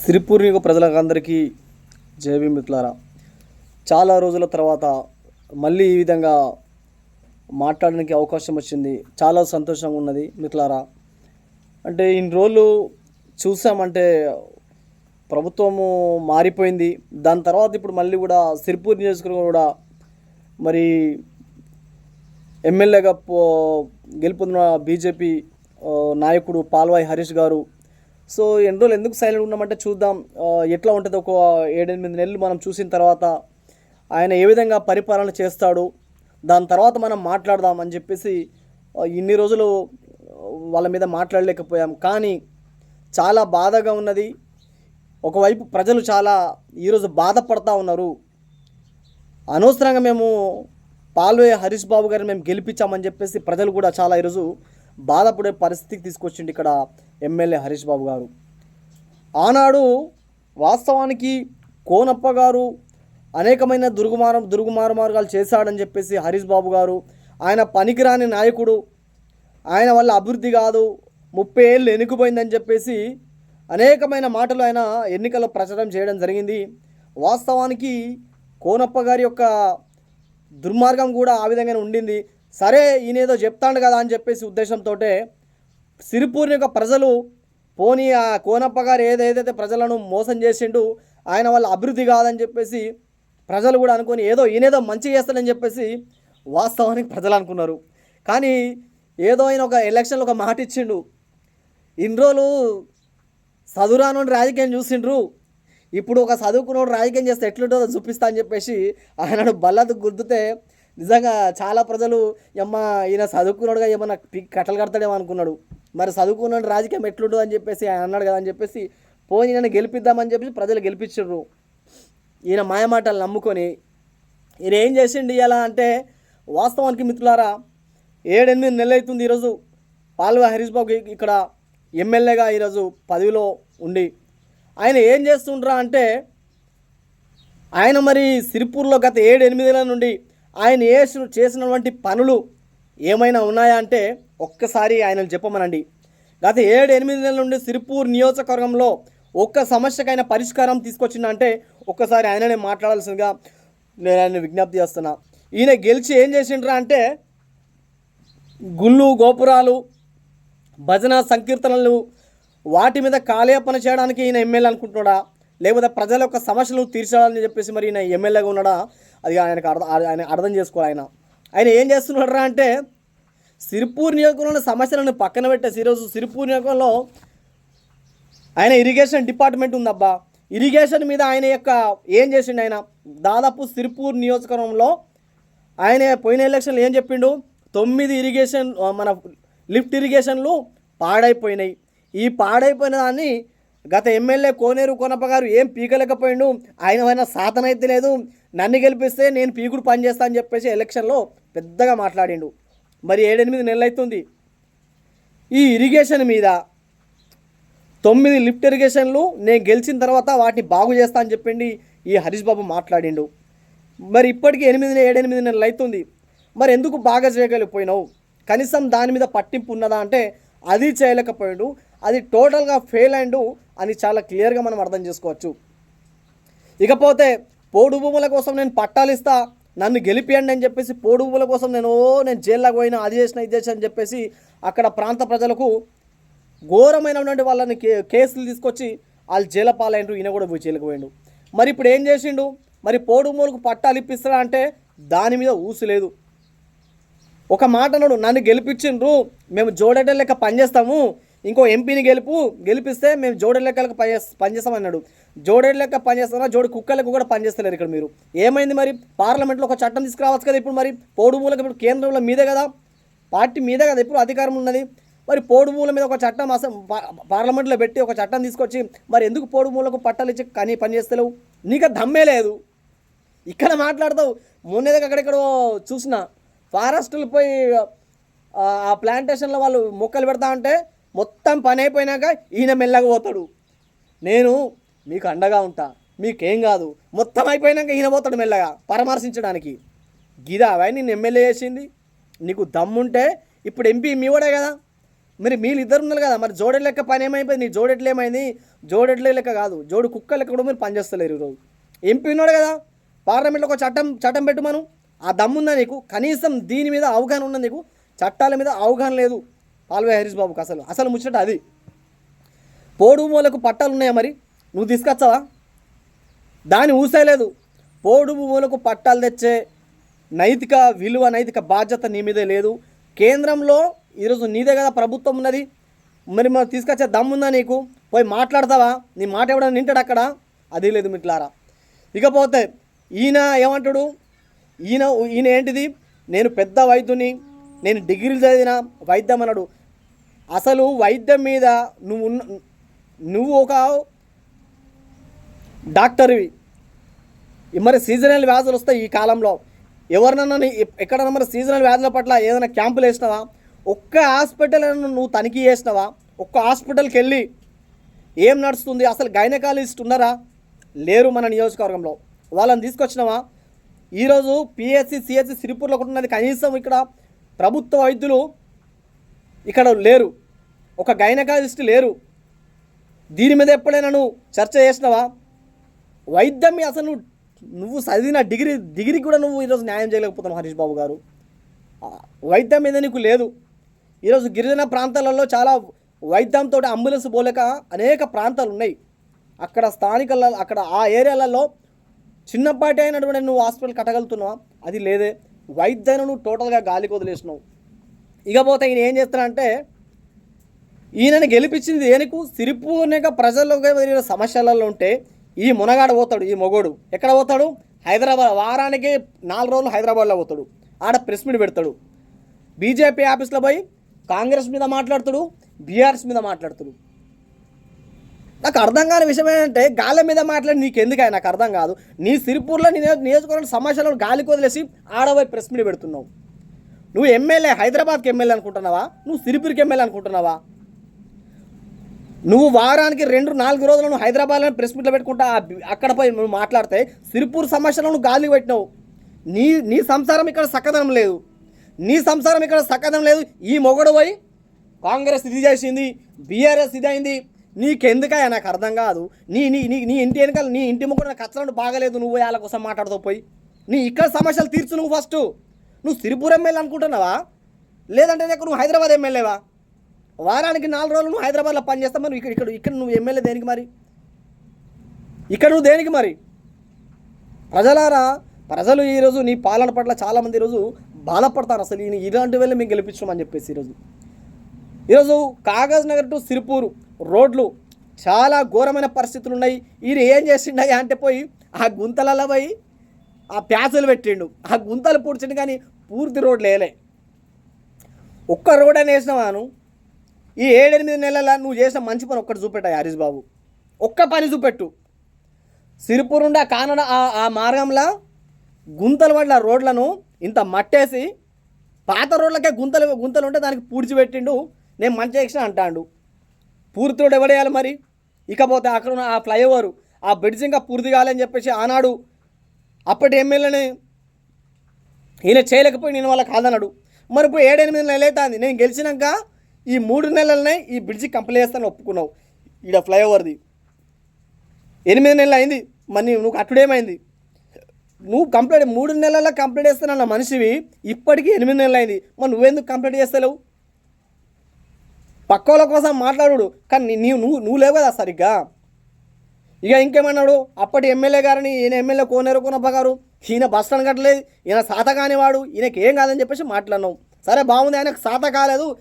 సిరిపూర్ణిక ప్రజలందరికీ జేబీ మిత్రులారా. చాలా రోజుల తర్వాత మళ్ళీ ఈ విధంగా మాట్లాడడానికి అవకాశం వచ్చింది. చాలా సంతోషంగా ఉన్నది మిత్రులారా. అంటే ఇన్ని రోజులు చూసామంటే ప్రభుత్వము మారిపోయింది. దాని తర్వాత ఇప్పుడు మళ్ళీ కూడా సిరిపూర్ నియోజకవర్గం కూడా మరి ఎమ్మెల్యేగా పో గెలుపొందిన బీజేపీ నాయకుడు పాల్వాయి హరీష్ గారు సో ఎన్ని రోజులు ఎందుకు సైలెంట్ ఉన్నామంటే చూద్దాం. ఎట్లా ఉంటుంది ఒక ఏడెనిమిది నెలలు మనం చూసిన తర్వాత ఆయన ఏ విధంగా పరిపాలన చేస్తాడు దాని తర్వాత మనం మాట్లాడదాం అని చెప్పేసి ఇన్ని రోజులు వాళ్ళ మీద మాట్లాడలేకపోయాం. కానీ చాలా బాధగా ఉన్నది. ఒకవైపు ప్రజలు చాలా ఈరోజు బాధపడతా ఉన్నారు. అనవసరంగా మేము పాల్వే హరీష్ బాబు గారిని మేము గెలిపించామని చెప్పేసి ప్రజలు కూడా చాలా ఈరోజు బాధపడే పరిస్థితికి తీసుకొచ్చిండు ఇక్కడ ఎమ్మెల్యే హరీష్ బాబు గారు. ఆనాడు వాస్తవానికి కోనప్ప గారు అనేకమైన దుర్గుమారం దుర్గుమార మార్గాలు చేశాడని చెప్పేసి హరీష్ బాబు గారు ఆయన పనికిరాని నాయకుడు ఆయన వల్ల అభివృద్ధి కాదు ముప్పై ఏళ్ళు ఎన్నికపోయిందని చెప్పేసి అనేకమైన మాటలు ఆయన ఎన్నికల్లో ప్రచారం చేయడం జరిగింది. వాస్తవానికి కోనప్ప గారి యొక్క దుర్మార్గం కూడా ఆ విధంగానే ఉండింది. సరే ఈయనేదో చెప్తాడు కదా అని చెప్పేసి ఉద్దేశంతో సిరిపూర్ని యొక్క ప్రజలు పోనీ ఆ కోనప్ప గారు ఏదైతే ప్రజలను మోసం చేసిండు ఆయన వల్ల అభివృద్ధి కాదని చెప్పేసి ప్రజలు కూడా అనుకొని ఏదో ఈయనేదో మంచి చేస్తాడని చెప్పేసి వాస్తవానికి ప్రజలు అనుకున్నారు. కానీ ఏదో ఆయన ఒక ఎలక్షన్లో ఒక మాట ఇచ్చిండు. ఇన్ని రోజులు చదువురాను రాజకీయం చూసిండ్రు. ఇప్పుడు ఒక చదువుకున్నోడు రాజకీయం చేస్తే ఎట్లుంటుందో చూపిస్తా అని చెప్పేసి ఆయనను బల్లదు గుర్తుతే నిజంగా చాలా ప్రజలు అమ్మ ఈయన చదువుకున్నాడుగా ఏమన్నా పి- కట్టలు కడతాడేమో అనుకున్నాడు. మరి చదువుకున్నాడు రాజకీయం ఎట్లుంటుంది అని చెప్పేసి ఆయన అన్నాడు కదా అని చెప్పేసి పోయి ఈయన గెలిపిద్దామని చెప్పేసి ప్రజలు గెలిపించారు ఈయన మాయమాటలు నమ్ముకొని ఈయన ఏం చేసిండు ఇలా అంటే వాస్తవానికి మిత్రులారా ఏడెనిమిది నెలలు అవుతుంది ఈరోజు. పాల్వ హరీష్ బాబు ఇక్కడ ఎమ్మెల్యేగా ఈరోజు పదవిలో ఉండి. ఆయన ఏం చేస్తుండ్రా అంటే ఆయన మరి సిరిపూర్లో గత ఏడు ఎనిమిదేళ్ళ నుండి ఆయన చేసిన చేసినటువంటి పనులు ఏమైనా ఉన్నాయా అంటే ఒక్కసారి ఆయన చెప్పమనండి. గత ఏడు ఎనిమిది నెలల నుండి సిరిపూర్ నియోజకవర్గంలో ఒక్క సమస్యకైనా పరిష్కారం తీసుకొచ్చిందంటే అంటే ఒక్కసారి ఆయననే మాట్లాడాల్సిందిగా నేను ఆయన విజ్ఞప్తి చేస్తున్నా. ఈయన గెలిచి ఏం చేసిండ్రా అంటే గుళ్ళు గోపురాలు భజన సంకీర్తనలు వాటి మీద కాలేపన చేయడానికి ఈయన ఎమ్మెల్యే అనుకుంటున్నాడా? లేకపోతే ప్రజల యొక్క సమస్యలు తీర్చాలని చెప్పేసి మరి ఈయన ఎమ్మెల్యేగా ఉన్నాడా? అది ఆయనకు అర్థం ఆయన అర్థం చేసుకోవాలి ఆయన. ఆయన ఏం చేస్తున్నాడరా అంటే సిరిపూర్ నియోజకవర్గంలో సమస్యలను పక్కన పెట్టేసి ఈరోజు సిరిపూర్ నియోజకవర్గంలో ఆయన ఇరిగేషన్ డిపార్ట్మెంట్ ఉందబ్బా. ఇరిగేషన్ మీద ఆయన యొక్క ఏం చేసిండు ఆయన? దాదాపు సిరిపూర్ నియోజకవర్గంలో ఆయన పోయిన ఎలక్షన్లు ఏం చెప్పిండు? తొమ్మిది ఇరిగేషన్ మన లిఫ్ట్ ఇరిగేషన్లు పాడైపోయినాయి. ఈ పాడైపోయిన దాన్ని గత ఎమ్మెల్యే కోనేరు కొనప్ప గారు ఏం పీకలేకపోయిండు? ఆయన ఆయన సాధన అయితే లేదు. నన్ను గెలిపిస్తే నేను పీకుడు పనిచేస్తా అని చెప్పేసి ఎలక్షన్లో పెద్దగా మాట్లాడిండు. మరి ఏడెనిమిది నెలలు అవుతుంది ఈ ఇరిగేషన్ మీద తొమ్మిది లిఫ్ట్ ఇరిగేషన్లు నేను గెలిచిన తర్వాత వాటిని బాగు చేస్తా అని చెప్పిండి ఈ హరీష్ బాబు మాట్లాడిండు. మరి ఇప్పటికీ ఎనిమిది ఏడెనిమిది నెలలు అవుతుంది మరి ఎందుకు బాగా చేయగలిగిపోయినావు కనీసం దాని మీద పట్టింపు ఉన్నదా అంటే అది చేయలేకపోయాడు. అది టోటల్గా ఫెయిల్ అయిండు. అని చాలా క్లియర్గా మనం అర్థం చేసుకోవచ్చు. ఇకపోతే పోడు భూముల కోసం నేను పట్టాలిస్తా నన్ను గెలిపియండి అని చెప్పేసి పోడు భూముల కోసం నేను ఓ నేను జైల్లోకి పోయినా అది చేసిన ఇది చేసిన అని చెప్పేసి అక్కడ ప్రాంత ప్రజలకు ఘోరమైనటువంటి వాళ్ళని కే కేసులు తీసుకొచ్చి వాళ్ళు జైల పాలైండ్రు ఈయన కూడా పోయి జైలుకు పోయిండు. మరి ఇప్పుడు ఏం చేసిండు? మరి పోడు భూములకు పట్టాలు ఇప్పిస్తాడా అంటే దాని మీద ఊసు లేదు. ఒక మాట నన్ను గెలిపించిండ్రు మేము జోడేట లెక్క పనిచేస్తాము ఇంకో ఎంపీని గెలుపు గెలిపిస్తే మేము జోడెడ్ లెక్కలకు పని పనిచేస్తామన్నాడు జోడెడ్ లెక్క పనిచేస్తారా జోడి కుక్కలకు కూడా పనిచేస్తలేరు ఇక్కడ మీరు. ఏమైంది మరి? పార్లమెంట్లో ఒక చట్టం తీసుకురావచ్చు కదా ఇప్పుడు మరి? పోడు మూలకు ఇప్పుడు కేంద్రంలో మీదే కదా? పార్టీ మీదే కదా ఇప్పుడు అధికారం ఉన్నది. మరి పోడు మూల మీద ఒక చట్టం అసలు పార్లమెంట్లో పెట్టి ఒక చట్టం తీసుకొచ్చి మరి ఎందుకు పోడు మూలకు పట్టాలు ఇచ్చి కానీ పనిచేస్తలేవు నీకు దమ్మే లేదు. ఇక్కడ మాట్లాడతావు. మొన్నేదో అక్కడెక్కడో చూసిన. ఫారెస్టులు పోయి ఆ, ఆ ప్లాంటేషన్లో వాళ్ళు మొక్కలు పెడతా ఉంటే మొత్తం పని అయిపోయినాక ఈయన మెల్లగా పోతాడు. నేను మీకు అండగా ఉంటా మీకేం కాదు. మొత్తం అయిపోయినాక ఈయన పోతాడు మెల్లగా పరామర్శించడానికి. గిదా నేను ఎమ్మెల్యే చేసింది? నీకు దమ్ముంటే ఇప్పుడు ఎంపీ మీవాడే కదా. మరి మీరు ఇద్దరు ఉన్నారు కదా మరి జోడెడ్ లెక్క పని ఏమైపోయింది? నీ జోడెట్లు ఏమైంది? జోడెట్లే లెక్క కాదు జోడు కుక్క లెక్క కూడా మీరు పనిచేస్తలేరు ఈరోజు ఎంపీ ఉన్నాడు కదా పార్లమెంట్లో ఒక చట్టం చట్టం పెట్టుమను ఆ దమ్ముందా నీకు? కనీసం దీని మీద అవగాహన ఉన్నది నీకు? చట్టాల మీద అవగాహన లేదు. పాల్వే హరీష్ బాబుకి అసలు. అసలు ముచ్చట అది. పోడు మూలకు పట్టాలు ఉన్నాయా మరి? నువ్వు తీసుకొచ్చావా? దాన్ని ఊసేయలేదు పోడు భూములకు పట్టాలు తెచ్చే నైతిక విలువ నైతిక బాధ్యత నీ మీదే లేదు. కేంద్రంలో ఈరోజు నీదే కదా ప్రభుత్వం ఉన్నది. మరి మనం తీసుకొచ్చే దమ్ముందా నీకు? పోయి మాట్లాడతావా? నీ మాట ఎవడన్నా నింటాడు అక్కడ? అది లేదు మిట్లారా. ఇకపోతే ఈయన ఏమంటాడు? ఈయన ఈయన ఏంటిది? నేను పెద్ద వైద్యుని నేను డిగ్రీలు చదివిన వైద్యం అన్నాడు. అసలు వైద్యం మీద నువ్వు నువ్వు ఒక డాక్టర్వి. మరి సీజనల్ వ్యాధులు వస్తాయి ఈ కాలంలో. ఎవరినన్నా ఎక్కడన్నా మరి సీజనల్ వ్యాధుల పట్ల ఏదైనా క్యాంపులు వేసినావా? ఒక్క హాస్పిటల్ నువ్వు తనిఖీ చేసినావా? ఒక్క హాస్పిటల్కి వెళ్ళి ఏం నడుస్తుంది? అసలు గైనకాలజిస్ట్ ఉన్నారా? లేరు మన నియోజకవర్గంలో. వాళ్ళని తీసుకొచ్చినావా? ఈరోజు పిఎస్సి సిఎస్సి సిరిపూర్లో ఒకటి ఉన్నది. కనీసం ఇక్కడ ప్రభుత్వ వైద్యులు ఇక్కడ లేరు. ఒక గైనకాలజిస్ట్ లేరు. దీని మీద ఎప్పుడైనా నువ్వు చర్చ చేసినావా? వైద్యం అసలు నువ్వు చదివిన డిగ్రీ డిగ్రీ కూడా నువ్వు ఈరోజు న్యాయం చేయలేకపోతున్నావు హరీష్ బాబు గారు. వైద్యం మీద నీకు లేదు. ఈరోజు గిరిజన ప్రాంతాలలో చాలా వైద్యంతో అంబులెన్స్ పోలేక అనేక ప్రాంతాలు ఉన్నాయి. అక్కడ స్థానికల అక్కడ ఆ ఏరియాలలో చిన్నపాటి అయినటువంటి నువ్వు హాస్పిటల్ కట్టగలుగుతున్నావా? అది లేదే. వైద్యాన్ని నువ్వు టోటల్గా గాలికి వదిలేసినావు. ఇకపోతే ఈయన ఏం చేస్తానంటే ఈయనని గెలిపించింది దేనికి? సిరిపూర్ణిక ప్రజల్లో సమస్యలలో ఉంటే ఈ మునగాడు పోతాడు ఈ మొగోడు. ఎక్కడ పోతాడు? హైదరాబాద్ వారానికి నాలుగు రోజులు హైదరాబాద్లో పోతాడు. ఆడ ప్రెస్ మీట్ పెడతాడు. బీజేపీ ఆఫీస్లో పోయి కాంగ్రెస్ మీద మాట్లాడుతాడు బీఆర్ఎస్ మీద మాట్లాడుతాడు. నాకు అర్థం కాని విషయం ఏంటంటే గాలి మీద మాట్లాడి నీకు ఎందుకు నాకు అర్థం కాదు. నీ సిరిపూర్లో నీ నియోజ- నియోజకవర్గం సమస్యలను గాలికి వదిలేసి ఆడపోయి ప్రెస్ మీట్ పెడుతున్నావు. నువ్వు ఎమ్మెల్యే హైదరాబాద్కి ఎమ్మెల్యే అనుకుంటున్నావా? నువ్వు సిరిపూర్కి ఎమ్మెల్యే అనుకుంటున్నావా? నువ్వు వారానికి రెండు నాలుగు రోజులు నువ్వు హైదరాబాద్లో ప్రెస్ మీట్లో పెట్టుకుంటా అక్కడ పోయి నువ్వు మాట్లాడితే సిరిపూర్ సమస్యలను నువ్వు గాలి పెట్టినావు. నీ నీ సంసారం ఇక్కడ సక్కదనం లేదు. నీ సంసారం ఇక్కడ సక్కదనం లేదు. ఈ మొగడు పోయి కాంగ్రెస్ ఇది చేసింది బీఆర్ఎస్ ఇది అయింది నీకెందుకయ్యా? నాకు అర్థం కాదు. నీ నీ నీ నీ ఇంటి వెనకాల నీ ఇంటి ముగ్గురు నాకు కచ్చలను బాగలేదు. నువ్వు వాళ్ళ కోసం మాట్లాడుతూ పోయి. నీ ఇక్కడ సమస్యలు తీర్చు నువ్వు ఫస్ట్ నువ్వు సిరిపూర్ ఎమ్మెల్యే అనుకుంటున్నావా? లేదంటే నీకు నువ్వు హైదరాబాద్ ఎమ్మెల్యేవా? వారానికి నాలుగు రోజులు నువ్వు హైదరాబాద్లో పనిచేస్తా మరి ఇక్కడ ఇక్కడ ఇక్కడ నువ్వు ఎమ్మెల్యే దేనికి మరి? ఇక్కడ నువ్వు దేనికి మరి? ప్రజలారా ప్రజలు ఈరోజు నీ పాలన పట్ల చాలామంది ఈరోజు బాధపడతారు. అసలు ఈయన ఇలాంటి వెళ్ళి మేము గెలిపించమని చెప్పేసి ఈరోజు. ఈరోజు కాగజ్ నగర్ టు సిరిపూర్ రోడ్లు చాలా ఘోరమైన పరిస్థితులు ఉన్నాయి. ఈయన ఏం చేసిండయ్యా అంటే పోయి ఆ గుంతలలో పోయి ఆ ప్యాసులు పెట్టిండు. ఆ గుంతలు పూడ్చిండు కానీ పూర్తి రోడ్లు వేయలే. ఒక్క రోడ్ అని వేసినావాను ఈ ఏడెనిమిది నెలల నువ్వు చేసిన మంచి పని ఒక్కటి చూపెట్టాయి హరీష్ బాబు. ఒక్క పని చూపెట్టు. సిరిపూర్ నుండి ఆ కానడ ఆ- ఆ మార్గంలో గుంతలు పడ్డ రోడ్లను ఇంత మట్టేసి పాత రోడ్లకే గుంతలు గుంతలు ఉంటే దానికి పూడ్చిపెట్టిండు. నేను మంచి చేసిన అంటాడు. పూర్తిలోడు ఎవడేయాలి మరి? ఇకపోతే అక్కడ ఉన్న ఆ ఫ్లైఓవర్ ఆ బ్రిడ్జ్ ఇంకా పూర్తి కావాలని చెప్పేసి ఆనాడు అప్పటి ఎమ్మెల్యేని ఈయన చేయలేకపోయి నేను వాళ్ళ కాదన్నాడు. మరి ఇప్పుడు ఏడెనిమిది నెలలు అవుతుంది నేను గెలిచినాక ఈ మూడు నెలలనే ఈ బ్రిడ్జి కంప్లీట్ చేస్తాను ఒప్పుకున్నావు. ఈడ ఫ్లైఓవర్ది. ఎనిమిది నెలలు అయింది. మరి నువ్వు అటుడేమైంది నువ్వు కంప్లీట్ మూడు నెలల్లో కంప్లీట్ చేస్తానన్న మనిషివి. ఇప్పటికీ ఎనిమిది నెలలు అయింది. మరి నువ్వెందుకు కంప్లీట్ చేస్తలేవు? పక్కోళ్ళ కోసం మాట్లాడు కానీ నీ- నీవు నువ్వు నువ్వు లేవు కదా సరిగ్గా. ఇక ఇంకేమన్నాడు? అప్పటి ఎమ్మెల్యే గారిని ఈయన ఎమ్మెల్యే కోనేరు కోనప్ప గారు. ఈయన బస్ స్టాండ్ కట్టలేదు ఈయన సాత కానివాడు ఈయనకి ఏం కాదని చెప్పేసి మాట్లాడినావు సరే బాగుంది ఆయనకు సాత కాలేదు.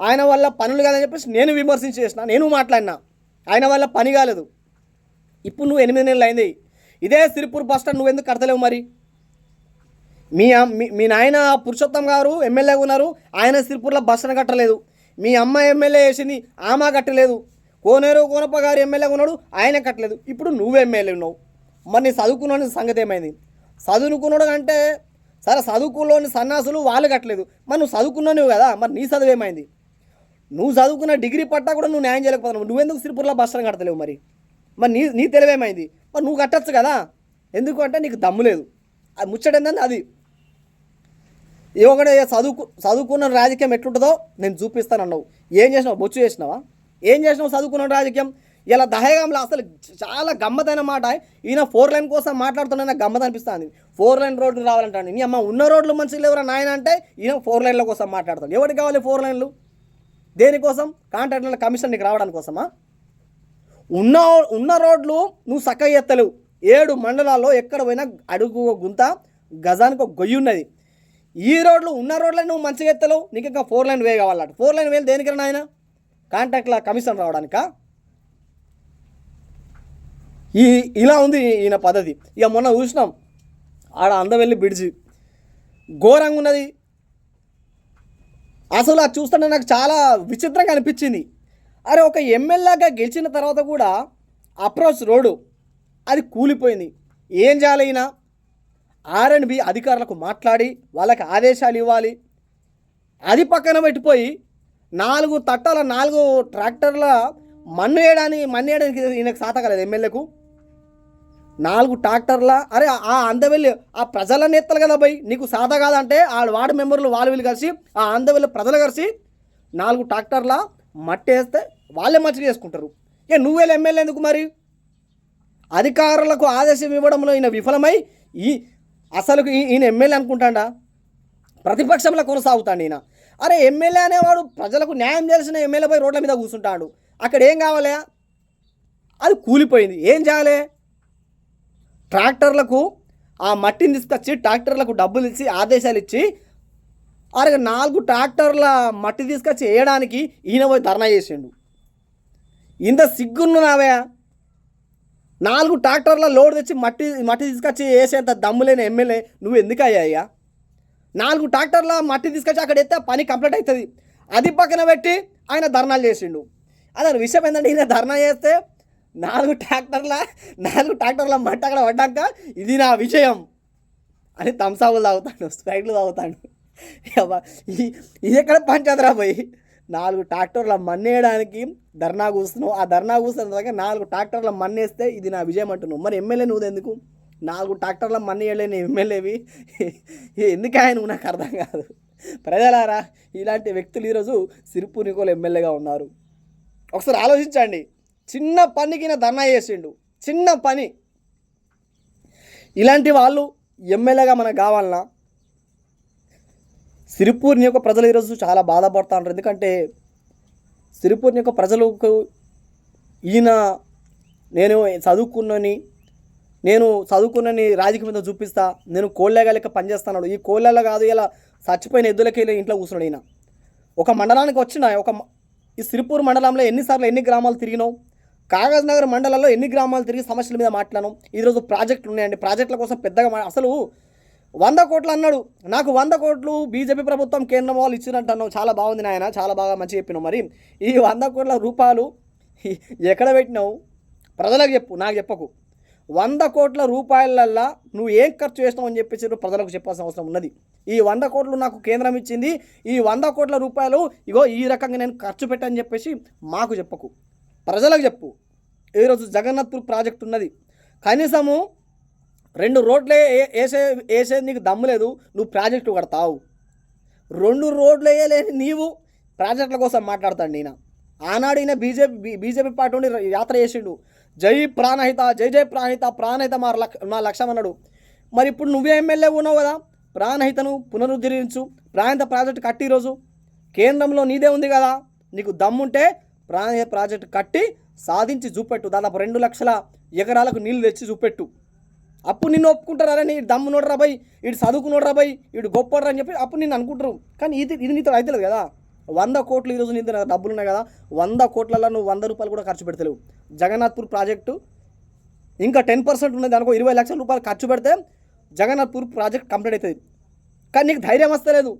ఆయన వల్ల పనులు కాదని చెప్పేసి నేను విమర్శించి చేసిన నేను మాట్లాడినా. ఆయన వల్ల పని కాలేదు. ఇప్పుడు నువ్వు ఎనిమిది నెలలు అయింది. ఇదే సిరిపూర్ బస్ స్టాండ్ నువ్వు ఎందుకు కడతలేవు మరి? మీ మీ- నాయన పురుషోత్తం గారు ఎమ్మెల్యే ఉన్నారు ఆయన సిరిపూర్లో బస్ స్టాండ్ కట్టలేదు. మీ అమ్మ ఎమ్మెల్యే వేసింది ఆమె కట్టలేదు. కోనేరు కోనప్ప గారు ఎమ్మెల్యే ఉన్నాడు ఆయన కట్టలేదు. ఇప్పుడు నువ్వు ఎమ్మెల్యే ఉన్నావు. మరి నీ చదువుకున్న సంగతి ఏమైంది? చదువుకున్నాడు అంటే సరే చదువుకులోని సన్నాసులు వాళ్ళు కట్టలేదు. మరి నువ్వు చదువుకున్నావు కదా మరి నీ చదువు ఏమైంది? నువ్వు చదువుకున్న డిగ్రీ పట్టా కూడా నువ్వు న్యాయం చేయలేకపోతున్నావు. నువ్వెందుకు సిరిపూర్లో బస్సులు స్టాండ్ కడతలేవు మరి? మరి నీ నీ తెలివేమైంది మరి నువ్వు కట్టచ్చు కదా? ఎందుకు అంటే నీకు దమ్ము లేదు. అది ముచ్చట ఏంటంటే అది. ఏ ఒకటే చదువుకు చదువుకున్న రాజకీయం ఎట్లుంటుందో నేను చూపిస్తాను అన్నావు ఏం చేసినావు? బొచ్చు చేసినావా? ఏం చేసినావు చదువుకున్న రాజకీయం? ఇలా దహేగంలో అసలు చాలా గమ్మతైన మాట. ఈయన ఫోర్ లైన్ కోసం మాట్లాడుతున్నా గమ్మత అనిపిస్తుంది. ఫోర్ లైన్ రోడ్లు రావాలంటాను నీ అమ్మ ఉన్న రోడ్లు మంచిగా ఎవరు నాయన అంటే ఈయన ఫోర్ లైన్ల కోసం మాట్లాడతాడు. ఎవరికి కావాలి ఫోర్ లైన్లు? దేనికోసం? కాంట్రాక్టర్ల కమిషన్ నీకు రావడానికి కోసమా? ఉన్న ఉన్న రోడ్లు నువ్వు చక్కగా ఎత్తలేవు. ఏడు మండలాల్లో ఎక్కడ పోయినా అడుగు గుంత గజానికి ఒక గొయ్యి ఉన్నది. ఈ రోడ్లు ఉన్న రోడ్లను నువ్వు మంచిగా ఎత్తలేవు. నీకు ఇంకా ఫోర్ లైన్ వే కావాలట. ఫోర్ లైన్ వేలు దేనికైనా ఆయన కాంట్రాక్ట్ల కమిషన్ రావడానికా? ఈ ఇలా ఉంది ఈయన పద్ధతి. ఇక మొన్న చూసినాం ఆడ అందవెల్లి బ్రిడ్జి. ఘోరంగా ఉన్నది. అసలు అది చూస్తుంటే నాకు చాలా విచిత్రంగా అనిపించింది. అరే ఒక ఎమ్మెల్యేగా గెలిచిన తర్వాత కూడా అప్రోచ్ రోడ్డు అది కూలిపోయింది. ఏం చేయాలి ఈయన? ఆర్ అండ్ బి అధికారులకు మాట్లాడి వాళ్ళకి ఆదేశాలు ఇవ్వాలి. అది పక్కన పెట్టిపోయి నాలుగు తట్టాల నాలుగు ట్రాక్టర్ల మన్ను వేయడానికి మన్ను వేయడానికి ఈయనకు సాత ఎమ్మెల్యేకు. నాలుగు ట్రాక్టర్ల అరే ఆ అందవెల్లి ఆ ప్రజల నేతలు కదా పోయి నీకు సాదా కాదంటే ఆ వార్డు మెంబర్లు వాళ్ళు వీళ్ళు కలిసి ఆ అందవెల్లి ప్రజలు కలిసి నాలుగు ట్రాక్టర్ల మట్టి వేస్తే వాళ్ళే మంచిగా చేసుకుంటారు. ఏ నువ్వేళ్ళు ఎమ్మెల్యే ఎందుకు మరి? అధికారులకు ఆదేశం ఇవ్వడంలో ఈయన విఫలమై ఈ అసలు ఈయన ఎమ్మెల్యే అనుకుంటాడా? ప్రతిపక్షంలో కొనసాగుతాడు ఈయన. అరే ఎమ్మెల్యే అనేవాడు ప్రజలకు న్యాయం చేసిన ఎమ్మెల్యే పోయి రోడ్ల మీద కూర్చుంటాడు. అక్కడ ఏం కావాలి? అది కూలిపోయింది. ఏం చేయాలి? ట్రాక్టర్లకు ఆ మట్టిని తీసుకొచ్చి ట్రాక్టర్లకు డబ్బులు ఇచ్చి ఆదేశాలు ఇచ్చి అరే నాలుగు ట్రాక్టర్ల మట్టి తీసుకొచ్చి వేయడానికి ఈయన పోయి ధర్నా చేసిండు. ఇంత సిగ్గున్నావే నాలుగు ట్రాక్టర్ల లోడ్ తెచ్చి మట్టి మట్టి తీసుకొచ్చి వేసేంత దమ్ము లేని ఎమ్మెల్యే నువ్వు ఎందుకు అయ్యాయ్యా నాలుగు ట్రాక్టర్ల మట్టి తీసుకొచ్చి అక్కడ ఎత్తే పని కంప్లీట్ అవుతుంది. అది పక్కన పెట్టి ఆయన ధర్నాలు చేసిండు. అదే విషయం ఏంటంటే ఈయన ధర్నా చేస్తే నాలుగు ట్రాక్టర్ల నాలుగు ట్రాక్టర్ల మట్ట అక్కడ పడ్డాక ఇది నా విజయం అని థమ్సాబులు తాగుతాడు స్ప్రైట్లు తాగుతాడు. ఇది ఎక్కడ పంచదరా పోయి? నాలుగు ట్రాక్టర్ల మన్నేయడానికి ధర్నా కూస్తున్నావు. ఆ ధర్నా కూస్తున్న దగ్గర నాలుగు ట్రాక్టర్ల మన్నేస్తే ఇది నా విజయం అంటున్నావు. మరి ఎమ్మెల్యే నువ్వు ఎందుకు? నాలుగు ట్రాక్టర్ల మన్నేయలేని ఎమ్మెల్యేవి? ఎందుకు ఆయన నువ్వు? నాకు అర్థం కాదు. ప్రజలారా ఇలాంటి వ్యక్తులు ఈరోజు సిరుపు నికోలు ఎమ్మెల్యేగా ఉన్నారు. ఒకసారి ఆలోచించండి. చిన్న పనికి ధర్నా చేసిండు. చిన్న పని. ఇలాంటి వాళ్ళు ఎమ్మెల్యేగా మనకు కావాలన్నా సిరిపూర్ని యొక్క ప్రజలు ఈరోజు చాలా బాధపడుతూ ఉంటారు ఎందుకంటే సిరిపూర్ని యొక్క ప్రజలకు ఈయన నేను చదువుకున్నని నేను చదువుకున్నని రాజకీయ మీద చూపిస్తా నేను కోళ్ళగా లెక్క పనిచేస్తున్నాడు ఈ కోళ్ళలో కాదు ఇలా చచ్చిపోయిన ఎద్దులకి వెళ్ళి ఇంట్లో కూర్చున్నాడు ఈయన. ఒక మండలానికి వచ్చిన ఒక ఈ సిరిపూర్ మండలంలో ఎన్నిసార్లు ఎన్ని గ్రామాలు తిరిగినావు? కాగజ్ నగర్ మండలంలో ఎన్ని గ్రామాలు తిరిగి సమస్యల మీద మాట్లాడాం ఈరోజు ప్రాజెక్టులు ఉన్నాయండి. ప్రాజెక్టుల కోసం పెద్దగా అసలు వంద కోట్లు అన్నాడు. నాకు వంద కోట్లు బీజేపీ ప్రభుత్వం కేంద్రం వాళ్ళు ఇచ్చినట్టు అన్నావు చాలా బాగుంది నాయన. చాలా బాగా మంచి చెప్పినావు మరి. ఈ వంద కోట్ల రూపాయలు ఎక్కడ పెట్టినావు? ప్రజలకు చెప్పు. నాకు చెప్పకు. వంద కోట్ల రూపాయలల్లా నువ్వు ఏం ఖర్చు చేస్తావు అని చెప్పేసి ప్రజలకు చెప్పాల్సిన అవసరం ఉన్నది. ఈ వంద కోట్లు నాకు కేంద్రం ఇచ్చింది. ఈ వంద కోట్ల రూపాయలు ఇగో ఈ రకంగా నేను ఖర్చు పెట్టని చెప్పేసి మాకు చెప్పకు. ప్రజలకు చెప్పు. ఈరోజు జగన్నాథ్పూర్ ప్రాజెక్ట్ ఉన్నది. కనీసము రెండు రోడ్లే ఏ- వేసే వేసేది నీకు దమ్ము లేదు నువ్వు ప్రాజెక్టు కడతావు. రెండు రోడ్లు వేయలేని నీవు ప్రాజెక్టుల కోసం మాట్లాడతాడు ఈయన. ఆనాడు ఈయన బీజేపీ బీజేపీ పార్టీ నుండి యాత్ర చేసిండు. జై ప్రాణహిత జై జై ప్రాణహిత ప్రాణహిత మా లక్ష మా లక్ష్యం అన్నాడు మరి ఇప్పుడు నువ్వే ఎమ్మెల్యే ఉన్నావు కదా ప్రాణహితను పునరుద్ధరించు. ప్రాణహిత ప్రాజెక్టు కట్టి ఈరోజు. కేంద్రంలో నీదే ఉంది కదా నీకు దమ్ముంటే ప్రాణహిత ప్రాజెక్టు కట్టి సాధించి చూపెట్టు. దాదాపు రెండు లక్షల ఎకరాలకు నీళ్ళు తెచ్చి చూపెట్టు. అప్పుడు నిన్ను ఒప్పుకుంటారని నీ దమ్ము నోడరా బై ఇటు చదువుకున్నోడరా బై ఇటు గొప్పడరా అని చెప్పి అప్పుడు నిన్ను అనుకుంటారు. కానీ ఇది ఇది నీతో అవుతలేదు కదా. వంద కోట్లు ఈరోజు నీ నా డబ్బులు ఉన్నాయి కదా. వంద కోట్లలో నువ్వు వంద రూపాయలు కూడా ఖర్చు పెడతలేవు. జగన్నాథ్పూర్ ప్రాజెక్టు ఇంకా టెన్ పర్సెంట్ ఉన్నది అనుకో ఇరవై లక్షల రూపాయలు ఖర్చు పెడితే జగన్నాథ్పూర్ ప్రాజెక్ట్ కంప్లీట్ అవుతుంది. కానీ నీకు ధైర్యం వస్తలేదు.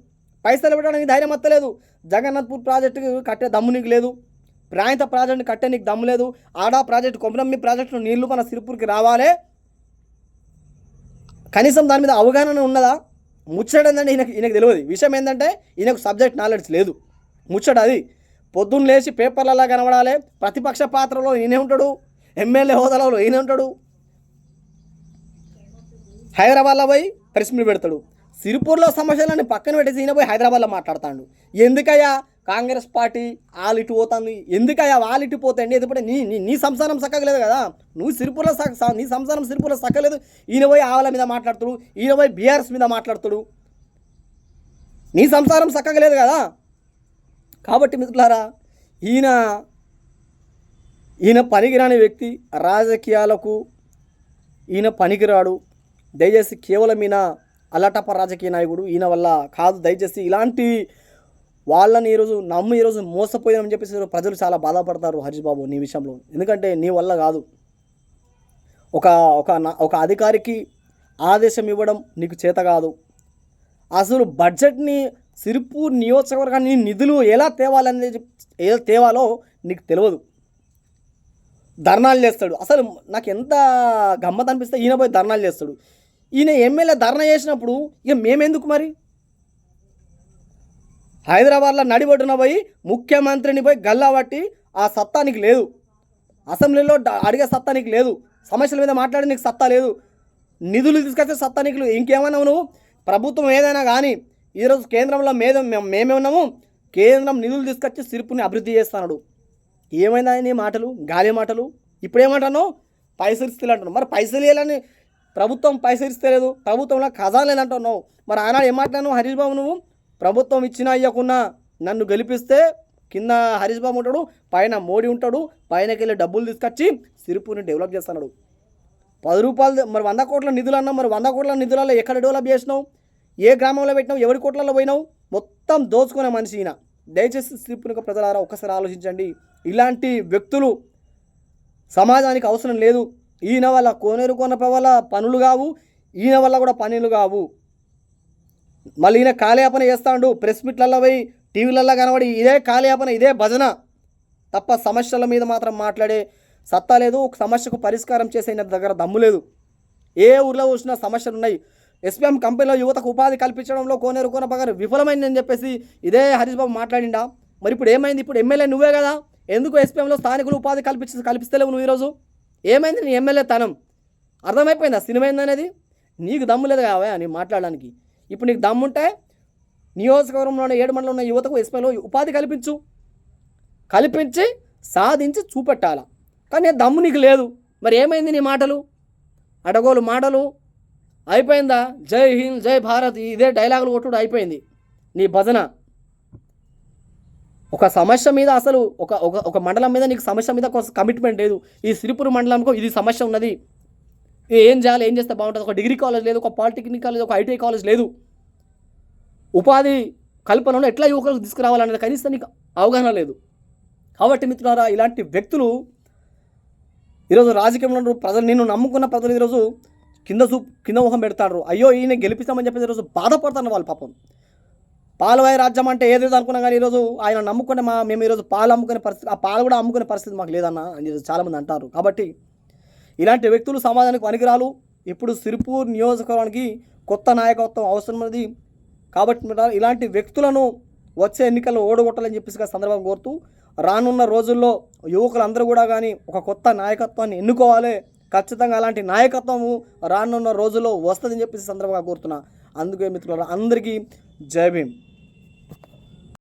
పైసలు పెట్టడానికి ధైర్యం వస్తలేదు. జగన్నాథ్పూర్ ప్రాజెక్టు కట్టే దమ్ము నీకు లేదు. ప్రాంత ప్రాజెక్టు కట్టే నీకు దమ్ము లేదు. ఆడా ప్రాజెక్టు కొమరమ్మి ప్రాజెక్టు నీళ్ళు మన సిరిపూర్కి రావాలే. కనీసం దాని మీద అవగాహన ఉన్నదా? ముచ్చట ఏంటంటే ఈయనకి ఈయనకు తెలియదు. విషయం ఏంటంటే ఈయనకు సబ్జెక్ట్ నాలెడ్జ్ లేదు. ముచ్చట అది. పొద్దున్న లేచి పేపర్లలో కనబడాలి. ప్రతిపక్ష పాత్రలో ఈయనే ఉంటాడు. ఎమ్మెల్యే హోదాలో ఈయనే ఉంటాడు. హైదరాబాద్లో పోయి ప్రెస్ మీట్ పెడతాడు. సిరిపూర్లో సమస్యలని పక్కన పెట్టేసి ఈయన పోయి హైదరాబాద్లో మాట్లాడతాడు. ఎందుకయ్యా? కాంగ్రెస్ పార్టీ ఆలిటి ఇటు పోతుంది ఎందుకయ్యా వాళ్ళు ఇటు పోతాయండి ఎందుకంటే నీ నీ నీ సంసారం సక్కగలేదు కదా? నువ్వు సిరిపూర్లో సక్క స- నీ సంసారం సిరిపూర్లో సక్కలేదు. ఈయన పోయి ఆవల మీద మాట్లాడుతుడు. ఈయన పోయి బీఆర్ఎస్ మీద మాట్లాడుతుడు. నీ సంసారం సక్కగలేదు కదా? కాబట్టి మిత్రులారా ఈయన ఈయన పనికిరాని వ్యక్తి రాజకీయాలకు ఈయన పనికిరాడు. దయచేసి కేవలం ఈయన అల్లటప్ప రాజకీయ నాయకుడు. ఈయన వల్ల కాదు. దయచేసి ఇలాంటి వాళ్ళని ఈరోజు నమ్మి ఈరోజు మోసపోయామని చెప్పేసి ప్రజలు చాలా బాధపడతారు హరీష్ బాబు నీ విషయంలో. ఎందుకంటే నీ వల్ల కాదు. ఒక ఒక నా- ఒక అధికారికి ఆదేశం ఇవ్వడం నీకు చేత కాదు. అసలు బడ్జెట్ని సిరిపూర్ నియోజకవర్గాన్ని నిధులు ఎలా తేవాలనేది ఎలా తేవాలో నీకు తెలియదు. ధర్నాలు చేస్తాడు. అసలు నాకు ఎంత గమ్మత్ అనిపిస్తే ఈయన పోయి ధర్నాలు చేస్తాడు. ఈయన ఎమ్మెల్యే ధర్నా చేసినప్పుడు ఇక మేమెందుకు మరి? హైదరాబాద్లో నడిబొడ్డున పోయి ముఖ్యమంత్రిని పోయి గల్లాబట్టి ఆ సత్తా నీకు లేదు. అసెంబ్లీలో అడిగే సత్తా నీకు లేదు. సమస్యల మీద మాట్లాడే నీకు సత్తా లేదు. నిధులు తీసుకొచ్చే సత్తా నీకు లేదు. ఇంకేమన్నావు నువ్వు? ప్రభుత్వం ఏదైనా కానీ ఈరోజు కేంద్రంలో మీద మేమే ఉన్నాము. కేంద్రం నిధులు తీసుకొచ్చి సిరుపుని అభివృద్ధి చేస్తున్నాడు ఏమైనా నీ మాటలు? గాలి మాటలు? ఇప్పుడు ఏమంటాను పైసలు ఇస్తే అంటున్నావు. మరి పైసలు ఇవ్వాలని ప్రభుత్వం పైసలు ఇస్తే లేదు ప్రభుత్వంలో ఖజానా లేదంటున్నావు. మరి ఆనాడు ఏం మాట్లాడినావు హరీష్ బాబు నువ్వు? ప్రభుత్వం ఇచ్చినా అయ్యకున్నా నన్ను గెలిపిస్తే కింద హరీష్ బాబు ఉంటాడు పైన మోడీ ఉంటాడు పైనకి వెళ్ళి డబ్బులు తీసుకొచ్చి సిరిపూర్ని డెవలప్ చేస్తున్నాడు పది రూపాయలు మరి వంద కోట్ల నిధులు అన్నావు మరి వంద కోట్ల నిధులలో ఎక్కడ డెవలప్ చేసినావు? ఏ గ్రామంలో పెట్టినావు? ఎవరి కోట్లలో పోయినావు? మొత్తం దోచుకునే మనిషి ఈయన. దయచేసి శ్రీపునిక ప్రజలారా ఒక్కసారి ఆలోచించండి. ఇలాంటి వ్యక్తులు సమాజానికి అవసరం లేదు. ఈయన వల్ల కోనేరు కొనప వల్ల పనులు కావు ఈయన వల్ల కూడా పనులు కావు. మళ్ళీ ఈయన కాలయాపన చేస్తాడు. ప్రెస్ మీట్లలో పోయి టీవీలలో కనబడి ఇదే కాలయాపన ఇదే భజన. తప్ప సమస్యల మీద మాత్రం మాట్లాడే సత్తా లేదు. ఒక సమస్యకు పరిష్కారం చేసే దగ్గర దమ్ము లేదు. ఏ ఊర్లో చూసినా సమస్యలు ఉన్నాయి. ఎస్పీఎం కంపెనీలో యువతకు ఉపాధి కల్పించడంలో కోనేరు కోనప్ప గారు విఫలమైందని చెప్పేసి ఇదే హరీష్ బాబు మాట్లాడిండా. మరి ఇప్పుడు ఏమైంది? ఇప్పుడు ఎమ్మెల్యే నువ్వే కదా. ఎందుకు ఎస్పీఎంలో స్థానికులు ఉపాధి కల్పించి కల్పిస్తలేవు నువ్వు ఈరోజు? ఏమైంది నీ ఎమ్మెల్యే తనం? అర్థమైపోయిందా? సినిమా ఏందనేది? నీకు దమ్ము లేదు కావా నీ మాట్లాడడానికి? ఇప్పుడు నీకు దమ్ముంటే నియోజకవర్గంలోని ఏడు మండలం ఉన్న యువతకు ఎస్పీలో ఉపాధి కల్పించు. కల్పించి సాధించి చూపెట్టాల. కానీ దమ్ము నీకు లేదు. మరి ఏమైంది నీ మాటలు? అడగోలు మాటలు. అయిపోయిందా? జై హింద్ జై భారత్ ఇదే డైలాగులు కొట్టుడు అయిపోయింది. నీ భజన. ఒక సమస్య మీద అసలు ఒక ఒక ఒక మండలం మీద నీకు సమస్య మీద ఒక కమిట్మెంట్ లేదు. ఈ సిరిపురు మండలంకు ఇది సమస్య ఉన్నది. ఏం చేయాలి ఏం చేస్తే బాగుంటుంది? ఒక డిగ్రీ కాలేజ్ లేదు ఒక పాలిటెక్నిక్ కాలేజ్ ఒక ఐటీఐ కాలేజ్ లేదు. ఉపాధి కల్పనలో ఎట్లా యువకులకు తీసుకురావాలనేది కనీసం నీకు అవగాహన లేదు. కాబట్టి మిత్రులారా ఇలాంటి వ్యక్తులు ఈరోజు రాజకీయంలో ప్రజలు నేను నమ్ముకున్న ప్రజలు ఈరోజు కింద చూ కింద ముఖం పెడతారు. అయ్యో ఈయన గెలిపిస్తామని చెప్పేసి ఈరోజు బాధపడుతున్నారు వాళ్ళు పాపం. పాలవాయి రాజ్యం అంటే ఏదేదో అనుకున్నా కానీ ఈరోజు ఆయన నమ్ముకునే మా మేము ఈరోజు పాలు అమ్ముకునే పరిస్థితి ఆ పాలు కూడా అమ్ముకునే పరిస్థితి మాకు లేదన్న అని చెప్పి చాలామంది అంటారు. కాబట్టి ఇలాంటి వ్యక్తులు సమాజానికి పనికిరాలు. ఇప్పుడు సిరిపూర్ నియోజకవర్గానికి కొత్త నాయకత్వం అవసరమైనది. కాబట్టి ఇలాంటి వ్యక్తులను వచ్చే ఎన్నికల్లో ఓడగొట్టాలని చెప్పేసి సందర్భం కోరుతూ రానున్న రోజుల్లో యువకులందరూ కూడా కానీ ఒక కొత్త నాయకత్వాన్ని ఎన్నుకోవాలి. ఖచ్చితంగా అలాంటి నాయకత్వము రానున్న రోజుల్లో వస్తుందని చెప్పేసి సందర్భంగా కోరుతున్నా. అందుకే మిత్రులారా అందరికీ జై భీమ్.